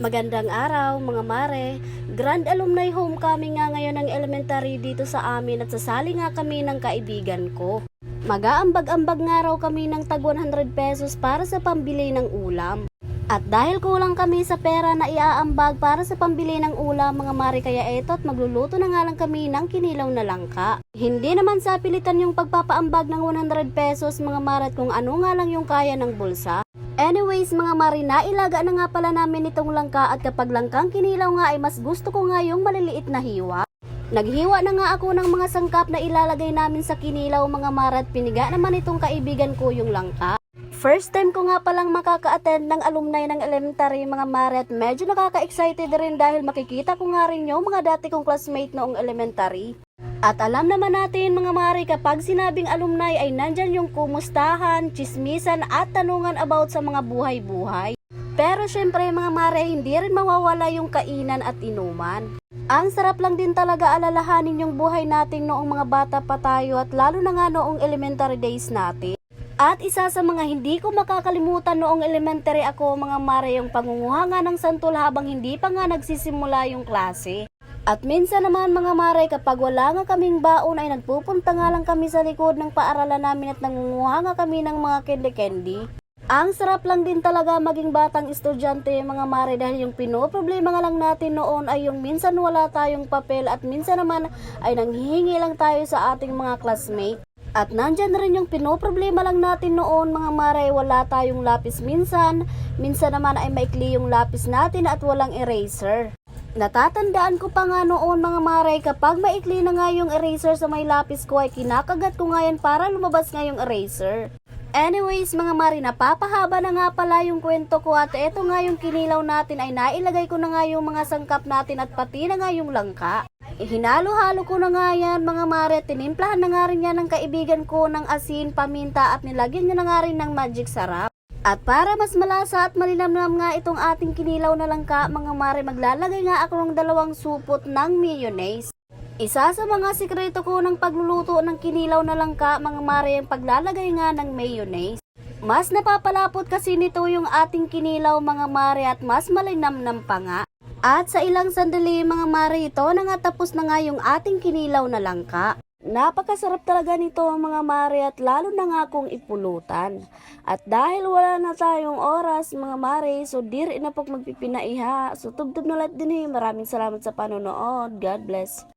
Magandang araw mga mare. Grand Alumni Homecoming nga ngayon ng elementary dito sa amin at sasali nga kami ng kaibigan ko. Mag-aambag-ambag nga raw kami ng tag 100 pesos para sa pambili ng ulam. At dahil kulang kami sa pera na iaambag para sa pambili ng ulam mga mare kaya eto't magluluto na nga lang kami ng kinilaw na langka. Hindi naman sa pilitan yung pagpapaambag ng 100 pesos mga mare at kung ano nga lang yung kaya ng bulsa. Anyways mga mare, nailaga na nga pala namin itong langka at kapag langkang kinilaw nga ay mas gusto ko nga yung maliliit na hiwa. Naghiwa na nga ako ng mga sangkap na ilalagay namin sa kinilaw mga mare at piniga naman itong kaibigan ko yung langka. First time ko nga palang makaka-attend ng alumni ng elementary mga mare at medyo nakaka-excited rin dahil makikita ko nga rin yung mga dati kong classmate noong elementary. At alam naman natin mga mare kapag sinabing alumni ay nandyan yung kumustahan, chismisan at tanungan about sa mga buhay-buhay. Pero syempre mga mare hindi rin mawawala yung kainan at inuman. Ang sarap lang din talaga alalahanin yung buhay natin noong mga bata pa tayo at lalo na nga noong elementary days natin. At isa sa mga hindi ko makakalimutan noong elementary ako mga mare yung pangunguha nga ng santol habang hindi pa nga nagsisimula yung klase. At minsan naman mga mare kapag wala nga kaming baon ay nagpupunta nga lang kami sa likod ng paaralan namin at nangunguha nga kami ng mga candy-candy. Ang sarap lang din talaga maging batang estudyante mga mare dahil yung pinoproblema nga lang natin noon ay yung minsan wala tayong papel at minsan naman ay nanghihingi lang tayo sa ating mga classmate. At nandyan rin yung pinoproblema lang natin noon mga mare, wala tayong lapis minsan, minsan naman ay maikli yung lapis natin at walang eraser. Natatandaan ko pa nga noon mga mare, kapag maikli na nga yung eraser sa may lapis ko ay kinakagat ko nga yan para lumabas nga yung eraser. Anyways mga mare, napapahaba na nga pala yung kwento ko at eto nga yung kinilaw natin ay nailagay ko na nga yung mga sangkap natin at pati na nga yung langka. Hinalo-halo ko na nga yan mga mare, tinimplahan na nga rin yan ng kaibigan ko ng asin, paminta at nilagyan niya na nga rin ng magic sarap. At para mas malasa at malinamnam nga itong ating kinilaw na langka mga mare, maglalagay nga ako ng dalawang supot ng mayonnaise. Isa sa mga sikreto ko ng pagluluto ng kinilaw na langka mga mare ang paglalagay nga ng mayonnaise. Mas napapalapot kasi nito yung ating kinilaw mga mare at mas malinamnam pa nga. At sa ilang sandali mga mare ito na nga tapos na nga yung ating kinilaw na langka. Napakasarap talaga nito mga mare at lalo na nga kung ipulutan. At dahil wala na tayong oras mga mare, so dir na po magpipinaiha. So tubtub na lahat din eh. Maraming salamat sa panonood. God bless.